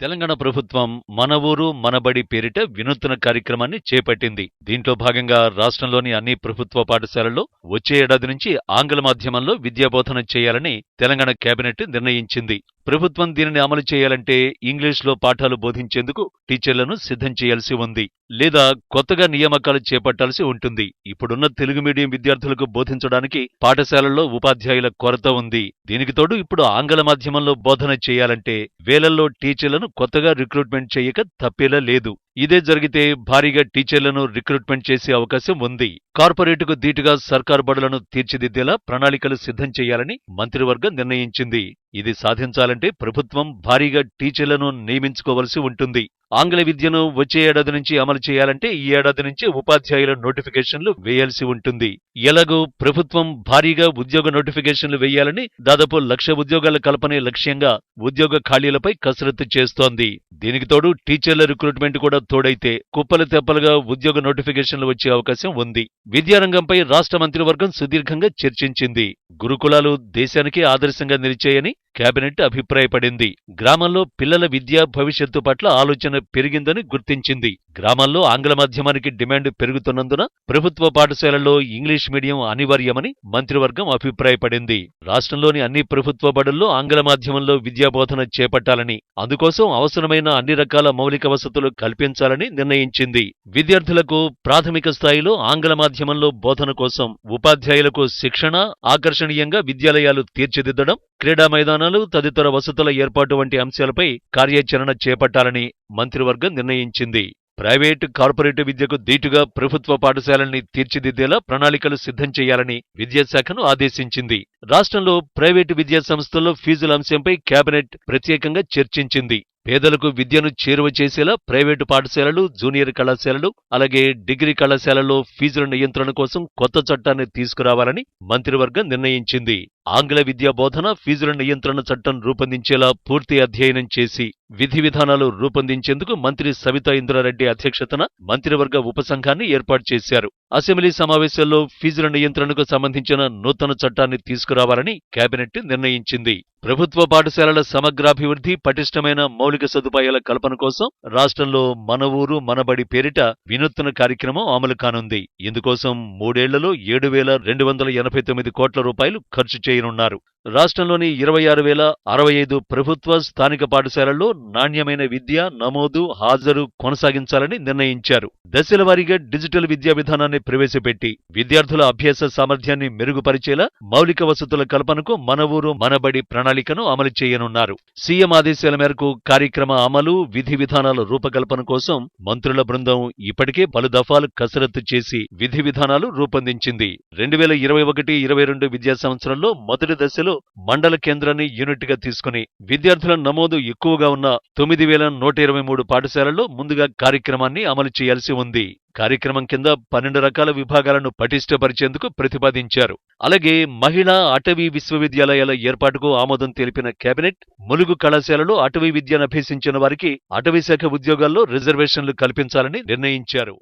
తెలంగాణ ప్రభుత్వం మన ఊరు మనబడి పేరిట వినూత్న కార్యక్రమాన్ని చేపట్టింది. దీంట్లో భాగంగా రాష్ట్రంలోని అన్ని ప్రభుత్వ పాఠశాలల్లో వచ్చే ఏడాది నుంచి ఆంగ్ల మాధ్యమంలో విద్యాబోధన చేయాలని తెలంగాణ కేబినెట్ నిర్ణయించింది. ప్రభుత్వం దీనిని అమలు చేయాలంటే ఇంగ్లీష్లో పాఠాలు బోధించేందుకు టీచర్లను సిద్ధం చేయాల్సి ఉంది లేదా కొత్తగా నియామకాలు చేపట్టాల్సి ఉంటుంది. ఇప్పుడున్న తెలుగు మీడియం విద్యార్థులకు బోధించడానికి పాఠశాలల్లో ఉపాధ్యాయుల కొరత ఉంది. దీనికి తోడు ఇప్పుడు ఆంగ్ల మాధ్యమంలో బోధన చేయాలంటే వేలల్లో టీచర్లను కొత్తగా రిక్రూట్మెంట్ చేయక తప్పేలా లేదు. ఇదే జరిగితే భారీగా టీచర్లను రిక్రూట్మెంట్ చేసే అవకాశం ఉంది. కార్పొరేటుకు ధీటుగా సర్కార్ బడులను తీర్చిదిద్దేలా ప్రణాళికలు సిద్ధం చేయాలని మంత్రివర్గం నిర్ణయించింది. ఇది సాధించాలంటే ప్రభుత్వం భారీగా టీచర్లను నియమించుకోవలసి ఉంటుంది. ఆంగ్ల విద్యను వచ్చే ఏడాది నుంచి అమలు చేయాలంటే ఈ ఏడాది నుంచి ఉపాధ్యాయుల నోటిఫికేషన్లు వేయాల్సి ఉంటుంది. ఎలాగో ప్రభుత్వం భారీగా ఉద్యోగ నోటిఫికేషన్లు వేయాలని దాదాపు లక్ష ఉద్యోగాల కల్పనే లక్ష్యంగా ఉద్యోగ ఖాళీలపై కసరత్తు చేస్తోంది. దీనికి తోడు టీచర్ల రిక్రూట్మెంట్ కూడా తోడైతే కుప్పలు తెప్పలుగా ఉద్యోగ నోటిఫికేషన్లు వచ్చే అవకాశం ఉంది. విద్యారంగంపై రాష్ట్ర మంత్రివర్గం సుదీర్ఘంగా చర్చించింది. గురుకులాలు దేశానికి ఆదర్శంగా నిలిచాయని కేబినెట్ అభిప్రాయపడింది. గ్రామంలో పిల్లల విద్యా భవిష్యత్తు పట్ల ఆలోచన పెరిగిందని గుర్తించింది. గ్రామాల్లో ఆంగ్ల మాధ్యమానికి డిమాండ్ పెరుగుతున్నందున ప్రభుత్వ పాఠశాలల్లో ఇంగ్లీష్ మీడియం అనివార్యమని మంత్రివర్గం అభిప్రాయపడింది. రాష్ట్రంలోని అన్ని ప్రభుత్వ బడుల్లో ఆంగ్ల మాధ్యమంలో విద్యాబోధన చేపట్టాలని అందుకోసం అవసరమైన అన్ని రకాల మౌలిక వసతులు కల్పించాలని నిర్ణయించింది. విద్యార్థులకు ప్రాథమిక స్థాయిలో ఆంగ్ల మాధ్యమంలో బోధన కోసం ఉపాధ్యాయులకు శిక్షణ ఆకర్షణీయంగా విద్యాలయాలు తీర్చిదిద్దడం క్రీడా మైదానం మైదానాలు తదితర వసతుల ఏర్పాటు వంటి అంశాలపై కార్యాచరణ చేపట్టాలని మంత్రివర్గం నిర్ణయించింది. ప్రైవేటు కార్పొరేట్ విద్యకు దీటుగా ప్రభుత్వ పాఠశాలల్ని తీర్చిదిద్దేలా ప్రణాళికలు సిద్ధం చేయాలని విద్యాశాఖను ఆదేశించింది. రాష్ట్రంలో ప్రైవేటు విద్యా సంస్థల్లో ఫీజుల అంశంపై కేబినెట్ ప్రత్యేకంగా చర్చించింది. పేదలకు విద్యను చేరువ చేసేలా ప్రైవేటు పాఠశాలలు జూనియర్ కళాశాలలు అలాగే డిగ్రీ కళాశాలలో ఫీజుల నియంత్రణ కోసం కొత్త చట్టాన్ని తీసుకురావాలని మంత్రివర్గం నిర్ణయించింది. ఆంగ్ల విద్యా బోధన ఫీజుల నియంత్రణ చట్టం రూపొందించేలా పూర్తి అధ్యయనం చేసి విధి విధానాలు రూపొందించేందుకు మంత్రి సవితా ఇంద్రారెడ్డి అధ్యక్షతన మంత్రివర్గ ఉపసంఘాన్ని ఏర్పాటు చేశారు. అసెంబ్లీ సమావేశాల్లో ఫీజుల నియంత్రణకు సంబంధించిన నూతన చట్టాన్ని తీసుకురావాలని కేబినెట్ నిర్ణయించింది. ప్రభుత్వ పాఠశాలల సమగ్రాభివృద్ధి పటిష్టమైన మౌలిక సదుపాయాల కల్పన కోసం రాష్ట్రంలో మన ఊరు మనబడి పేరిట వినూత్న కార్యక్రమం అమలు కానుంది. ఇందుకోసం మూడేళ్ళలో ఏడు వేల రెండు వందల ఎనభై తొమ్మిది కోట్ల రూపాయలు ఖర్చు చేయనున్నారు. రాష్ట్రంలోని ఇరవై ఆరు వేల అరవై ఐదు ప్రభుత్వ స్థానిక పాఠశాలల్లో నాణ్యమైన విద్య నమోదు హాజరు కొనసాగించాలని నిర్ణయించారు. దశల వారీగా డిజిటల్ విద్యా విధానాన్ని ప్రవేశపెట్టి విద్యార్థుల అభ్యాస సామర్థ్యాన్ని మెరుగుపరిచేలా మౌలిక వసతుల కల్పనకు మన ఊరు మనబడి ప్రణాళికను అమలు చేయనున్నారు. సీఎం ఆదేశాల మేరకు కార్యక్రమ అమలు విధి విధానాల రూపకల్పన కోసం మంత్రుల బృందం ఇప్పటికే పలు దఫాలు కసరత్తు చేసి విధి విధానాలు రూపొందించింది. రెండు వేల ఇరవై ఒకటి ఇరవై రెండు విద్యా సంవత్సరంలో మొదటి దశలో మండల కేంద్రాన్ని యూనిట్గా తీసుకుని విద్యార్థుల నమోదు ఎక్కువగా ఉన్న తొమ్మిది వేల నూట ఇరవై మూడు పాఠశాలల్లో ముందుగా కార్యక్రమాన్ని అమలు చేయాల్సి ఉంది. కార్యక్రమం కింద పన్నెండు రకాల విభాగాలను పటిష్టపరిచేందుకు ప్రతిపాదించారు. అలాగే మహిళా అటవీ విశ్వవిద్యాలయాల ఏర్పాటుకు ఆమోదం తెలిపిన కేబినెట్ ములుగు కళాశాలలో అటవీ విద్యను అభ్యసించిన వారికి అటవీ శాఖ ఉద్యోగాల్లో రిజర్వేషన్లు కల్పించాలని నిర్ణయించారు.